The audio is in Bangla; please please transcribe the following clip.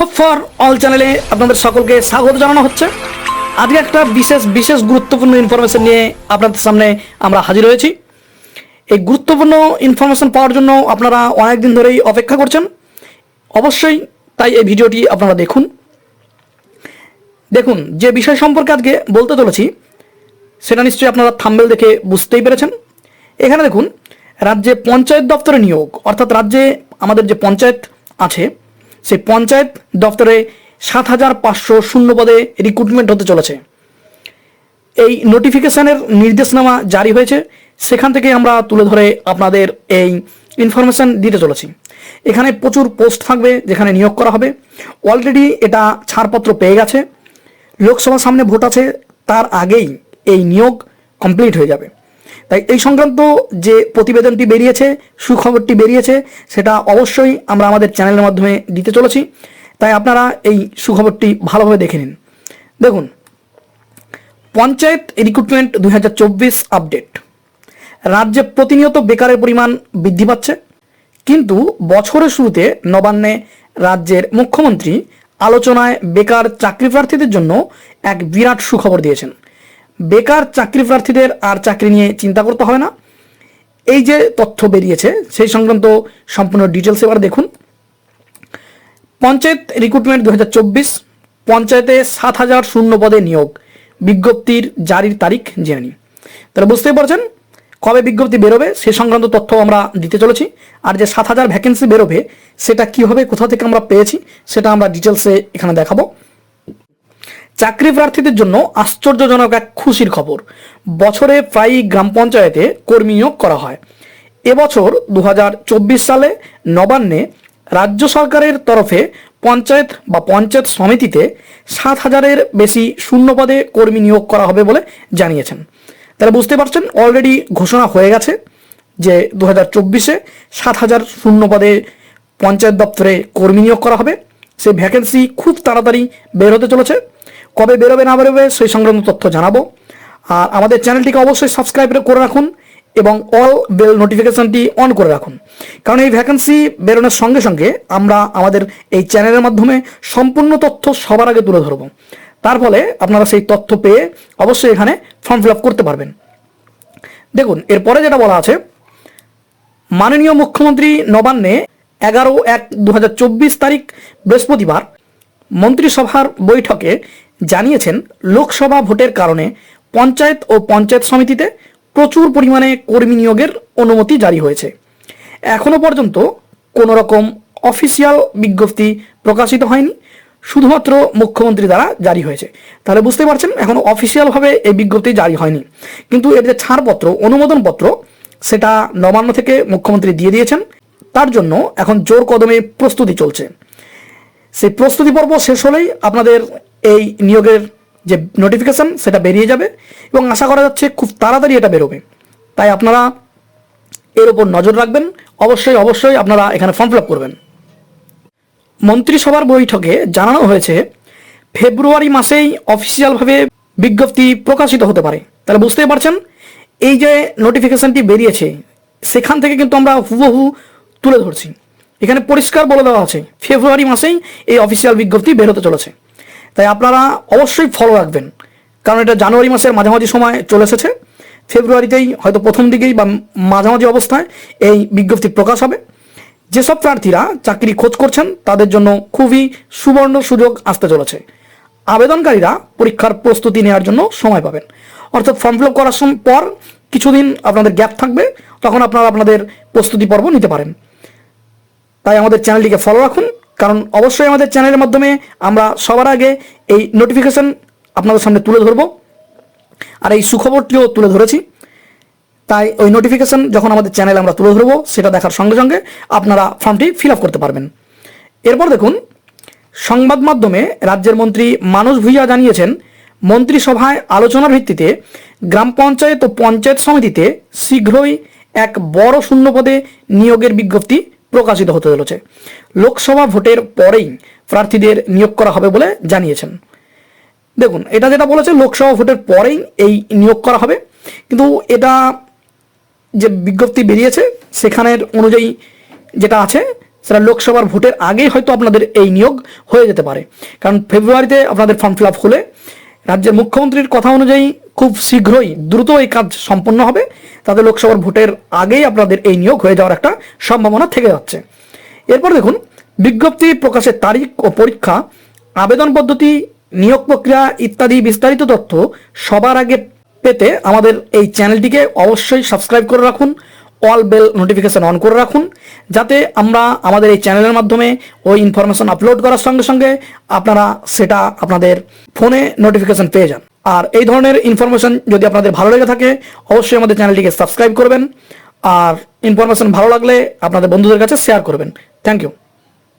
হোপ ফর অল চ্যানেলে আপনাদের সকলকে স্বাগত জানানো হচ্ছে। আজকে একটা বিশেষ বিশেষ গুরুত্বপূর্ণ ইনফরমেশন নিয়ে আপনাদের সামনে আমরা হাজির হয়েছি। এই গুরুত্বপূর্ণ ইনফরমেশন পাওয়ার জন্য আপনারা অনেক দিন ধরেই অপেক্ষা করছেন। অবশ্যই তাই এই ভিডিওটি আপনারা দেখুন। দেখুন, যে বিষয় সম্পর্কে আজকে বলতে চলেছি, সেটা নিশ্চয়ই আপনারা থাম্বেল দেখে বুঝতেই পেরেছেন। এখানে দেখুন, রাজ্যে পঞ্চায়েত দপ্তরে নিয়োগ, অর্থাৎ রাজ্যে আমাদের যে পঞ্চায়েত আছে সেই পঞ্চায়েত দপ্তরে সাত হাজার পাঁচশো শূন্য পদে রিক্রুটমেন্ট হতে চলেছে। এই নোটিফিকেশনের নির্দেশনামা জারি হয়েছে। সেখান থেকে আমরা তুলে ধরে আপনাদের এই ইনফরমেশন দিতে চলেছি। এখানে প্রচুর পোস্ট থাকবে যেখানে নিয়োগ করা হবে। অলরেডি এটা ছাড়পত্র পেয়ে গেছে। লোকসভার সামনে ভোট আছে, তার আগেই এই নিয়োগ কমপ্লিট হয়ে যাবে। তাই এই সংক্রান্ত যে প্রতিবেদনটি বেরিয়েছে, সুখবরটি বেরিয়েছে, সেটা অবশ্যই আমরা আমাদের চ্যানেলের মাধ্যমে দিতে চলেছি। তাই আপনারা এই সুখবরটি ভালোভাবে দেখে নিন। দেখুন, পঞ্চায়েত রিক্রুটমেন্ট দুই হাজার চব্বিশ আপডেট রাজ্যে প্রতিনিয়ত বেকারের পরিমাণ বৃদ্ধি পাচ্ছে। কিন্তু বছরের শুরুতে নবান্নে রাজ্যের মুখ্যমন্ত্রী আলোচনায় বেকার চাকরি প্রার্থীদের জন্য এক বিরাট সুখবর দিয়েছেন। বেকার চাকরি প্রার্থীদের আর চাকরি নিয়ে চিন্তা করতে হবে না। এই যে তথ্য বেরিয়েছে, সেই সংক্রান্ত সম্পূর্ণ ডিটেলস এবার দেখুন। পঞ্চায়েত রিক্রুটমেন্ট দু পঞ্চায়েতে সাত হাজার শূন্য পদে নিয়োগ। বিজ্ঞপ্তির জারির তারিখ জেনে নিন। তাহলে বুঝতেই পারছেন, কবে বিজ্ঞপ্তি বেরোবে, সে সংক্রান্ত তথ্য আমরা দিতে চলেছি। আর যে সাত হাজার ভ্যাকেন্সি বেরোবে, সেটা কীভাবে, কোথা থেকে আমরা পেয়েছি, সেটা আমরা ডিটেলসে এখানে দেখাবো। চাকরি প্রার্থীদের জন্য আশ্চর্যজনক এক খুশির খবর। বছরে প্রায় গ্রাম পঞ্চায়েতে কর্মী নিয়োগ করা হয়। এবছর দু হাজার চব্বিশ সালে নবান্নে রাজ্য সরকারের তরফে পঞ্চায়েত বা পঞ্চায়েত সমিতিতে সাত হাজারের বেশি শূন্য পদে কর্মী নিয়োগ করা হবে বলে জানিয়েছেন। তাহলে বুঝতে পারছেন অলরেডি ঘোষণা হয়ে গেছে যে দু হাজার চব্বিশে সাত হাজার শূন্য পদে পঞ্চায়েত দপ্তরে কর্মী নিয়োগ করা হবে। সেই ভ্যাকেন্সি খুব তাড়াতাড়ি বের হতে চলেছে। কবে বেরোবে না বেরোবে সেই সংক্রান্ত তথ্য জানাব। আর আমাদের চ্যানেলটিকে অবশ্যই সাবস্ক্রাইব করে রাখুন এবং অল বেল নোটিফিকেশনটি অন করে রাখুন। কারণ এই ভ্যাকেন্সি বেরোনোর সঙ্গে সঙ্গে আমরা আমাদের এই চ্যানেলের মাধ্যমে সম্পূর্ণ তথ্য সবার আগে তুলে ধরবো। তার ফলে আপনারা সেই তথ্য পেয়ে অবশ্যই এখানে ফর্ম ফিল আপ করতে পারবেন। দেখুন, এরপরে যেটা বলা আছে, মাননীয় মুখ্যমন্ত্রী নবান্নে এগারো এক দু তারিখ বৃহস্পতিবার মন্ত্রিসভার বৈঠকে জানিয়েছেন, লোকসভা ভোটের কারণে পঞ্চায়েত ও পঞ্চায়েত সমিতিতে প্রচুর পরিমাণে কর্মী নিয়োগের অনুমতি জারি হয়েছে। এখনও পর্যন্ত কোনো রকম অফিসিয়াল বিজ্ঞপ্তি প্রকাশিত হয়নি, শুধুমাত্র মুখ্যমন্ত্রী দ্বারা জারি হয়েছে। তাহলে বুঝতে পারছেন, এখনও অফিসিয়ালভাবে এই বিজ্ঞপ্তি জারি হয়নি। কিন্তু এর যে ছাড়পত্র, অনুমোদনপত্র, সেটা নবান্ন থেকে মুখ্যমন্ত্রী দিয়ে দিয়েছেন। তার জন্য এখন জোর কদমে প্রস্তুতি চলছে। সেই প্রস্তুতি পর্ব শেষ হলেই আপনাদের এই নিয়োগের যে নোটিফিকেশন সেটা বেরিয়ে যাবে এবং আশা করা যাচ্ছে খুব তাড়াতাড়ি এটা বেরোবে। তাই আপনারা এর ওপর নজর রাখবেন। অবশ্যই অবশ্যই আপনারা এখানে ফর্ম ফিল করবেন। মন্ত্রিসভার বৈঠকে জানানো হয়েছে, ফেব্রুয়ারি মাসেই অফিসিয়ালভাবে বিজ্ঞপ্তি প্রকাশিত হতে পারে। তাহলে বুঝতেই পারছেন, এই যে নোটিফিকেশনটি বেরিয়েছে, সেখান থেকে কিন্তু আমরা হুবহু তুলে ধরছি। এখানে পরিষ্কার বলে দেওয়া আছে, ফেব্রুয়ারি মাসেই এই অফিসিয়াল বিজ্ঞপ্তি বের হতে চলেছে। তাই আপনারা অবশ্যই ফলো রাখবেন। কারণ এটা জানুয়ারি মাসের মাঝামাঝি সময় চলে এসেছে। ফেব্রুয়ারিতেই হয়তো প্রথম দিকেই বা মাঝামাঝি অবস্থায় এই বিজ্ঞপ্তি প্রকাশ হবে। যেসব প্রার্থীরা চাকরি খোঁজ করছেন, তাদের জন্য খুবই সুবর্ণ সুযোগ আসতে চলেছে। আবেদনকারীরা পরীক্ষার প্রস্তুতি নেওয়ার জন্য সময় পাবেন। অর্থাৎ ফর্ম ফিল আপ করার পর কিছুদিন আপনাদের গ্যাপ থাকবে, তখন আপনারা আপনাদের প্রস্তুতি পর্ব নিতে পারেন। তাই আমাদের চ্যানেলটিকে ফলো রাখুন। কারণ অবশ্যই আমাদের চ্যানেলের মাধ্যমে আমরা সবার আগে এই নোটিফিকেশন আপনাদের সামনে তুলে ধরবো। আর এই সুখবরটিও তুলে ধরেছি। তাই ওই নোটিফিকেশন যখন আমাদের চ্যানেলে আমরা তুলে ধরবো, সেটা দেখার সঙ্গে সঙ্গে আপনারা ফর্মটি ফিল আপ করতে পারবেন। এরপর দেখুন, সংবাদ মাধ্যমে রাজ্যের মন্ত্রী মানস ভুইয়া জানিয়েছেন, মন্ত্রিসভায় আলোচনার ভিত্তিতে গ্রাম পঞ্চায়েত ও পঞ্চায়েত সমিতিতে শীঘ্রই এক বড় শূন্যপদে নিয়োগের বিজ্ঞপ্তি প্রকাশিত হতে চলেছে। লোকসভা ভোটের পরেই প্রার্থীদের নিয়োগ করা হবে বলে জানিয়েছেন। দেখুন, এটা যেটা বলেছে, লোকসভা ভোটের পরেই এই নিয়োগ করা হবে। কিন্তু এটা যে বিজ্ঞপ্তি বেরিয়েছে, সেখানের অনুযায়ী যেটা আছে, সেটা লোকসভার ভোটের আগেই হয়তো আপনাদের এই নিয়োগ হয়ে যেতে পারে। কারণ ফেব্রুয়ারিতে আপনাদের ফর্ম ফিল আপ হলে রাজ্যের মুখ্যমন্ত্রীর কথা অনুযায়ী খুব শীঘ্রই দ্রুত এই কাজ সম্পন্ন হবে। তাতে লোকসভার ভোটের আগেই আপনাদের এই নিয়োগ হয়ে যাওয়ার একটা সম্ভাবনা থেকে যাচ্ছে। এরপর দেখুন, বিজ্ঞপ্তি প্রকাশের তারিখ ও পরীক্ষা, আবেদন পদ্ধতি, নিয়োগ প্রক্রিয়া ইত্যাদি বিস্তারিত তথ্য সবার আগে পেতে আমাদের এই চ্যানেলটিকে অবশ্যই সাবস্ক্রাইব করে রাখুন, অল বেল নোটিফিকেশন অন করে রাখুন, যাতে আমরা আমাদের এই চ্যানেলের মাধ্যমে ওই ইনফরমেশন আপলোড করার সঙ্গে সঙ্গে আপনারা সেটা আপনাদের ফোনে নোটিফিকেশন পেয়ে যান। আর এই ধরনের ইনফরমেশন যদি আপনাদের ভালো লেগে থাকে, অবশ্যই আমাদের চ্যানেলটিকে সাবস্ক্রাইব করবেন। আর ইনফরমেশন ভালো লাগলে আপনাদের বন্ধুদের কাছে শেয়ার করবেন। Thank you